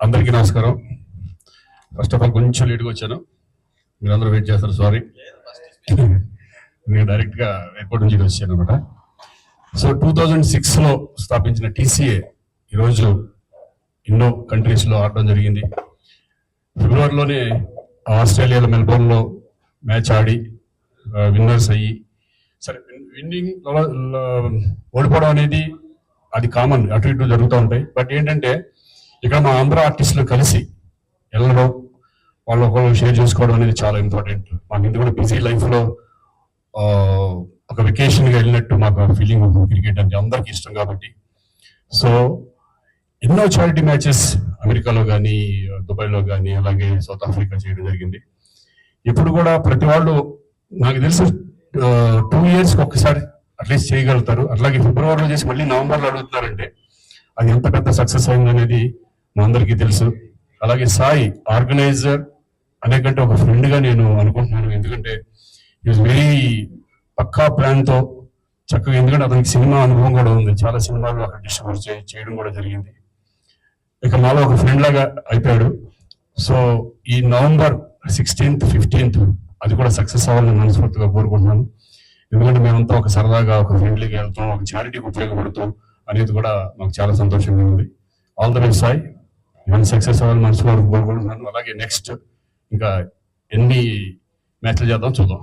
అందరికీ నమస్కారం. First of all కొంచెం లేట్గా వచ్చాను. మీరందరూ వెయిట్ చేస్తారు సారీ నేను డైరెక్ట్గా ఎయిర్పోర్ట్ నుంచి వచ్చాను అనమాట సో టూ థౌజండ్ సిక్స్లో స్థాపించిన టీసీఏ ఈరోజు ఎన్నో కంట్రీస్లో ఆడడం జరిగింది. ఫిబ్రవరిలోనే ఆస్ట్రేలియాలో మెల్బోర్న్లో మ్యాచ్ ఆడి uh, విన్నర్స్ అయ్యి సరే విన్నింగ్ ఓడిపోవడం అనేది అది కామన్ అటు ఇటు జరుగుతూ ఉంటాయి. బట్ ఏంటంటే ఇక్కడ మా ఆంధ్ర ఆర్టిస్టులు కలిసి వెళ్ళడం వాళ్ళు ఒకళ్ళు షేర్ చేసుకోవడం అనేది చాలా ఇంపార్టెంట్ మాకు ఎందుకంటే బిజీ లైఫ్లో ఒక వెకేషన్గా వెళ్ళినట్టు మాకు ఫీలింగ్ క్రికెట్ అంటే అందరికీ ఇష్టం కాబట్టి. సో ఎన్నో చారిటీ మ్యాచెస్ అమెరికాలో కానీ దుబాయ్లో కానీ అలాగే సౌత్ ఆఫ్రికా చేయడం జరిగింది. ఇప్పుడు కూడా ప్రతి వాళ్ళు నాకు తెలిసి టూ ఇయర్స్కి ఒకసారి అట్లీస్ట్ చేయగలుగుతారు. అట్లాగే ఫిబ్రవరిలో చేసి మళ్ళీ నవంబర్లో అడుగుతున్నారంటే అది ఎంత పెద్ద సక్సెస్ అయింది అనేది మా అందరికీ తెలుసు. అలాగే సాయి ఆర్గనైజర్ అనేకంటే ఒక ఫ్రెండ్గా నేను అనుకుంటున్నాను. ఎందుకంటే ఈజ్ వెరీ పక్కా ప్లాన్తో చక్కగా ఎందుకంటే అతనికి సినిమా అనుభవం కూడా ఉంది. చాలా సినిమాలు అక్కడ డిస్ట్రిబ్యూట్ చేయడం కూడా జరిగింది. ఇక మాలో ఒక ఫ్రెండ్ లాగా అయిపోయాడు. సో ఈ నవంబర్ సిక్స్టీన్త్ ఫిఫ్టీన్త్ అది కూడా సక్సెస్ అవ్వాలని మనస్ఫూర్తిగా కోరుకుంటున్నాను. ఎందుకంటే మేమంతా ఒక సరదాగా ఒక ఫ్రెండ్లీగా వెళ్తాం ఒక చారిటీకి ఉపయోగపడుతూ అనేది కూడా మాకు చాలా సంతోషంగా ఉంది. All the best Sai. ఇవన్నీ సక్సెస్ అవ్వాలి మనసులో కోరుకుంటున్నాను. అలాగే నెక్స్ట్ ఇంకా ఎన్ని మ్యాచ్లు చేద్దాం చూద్దాం.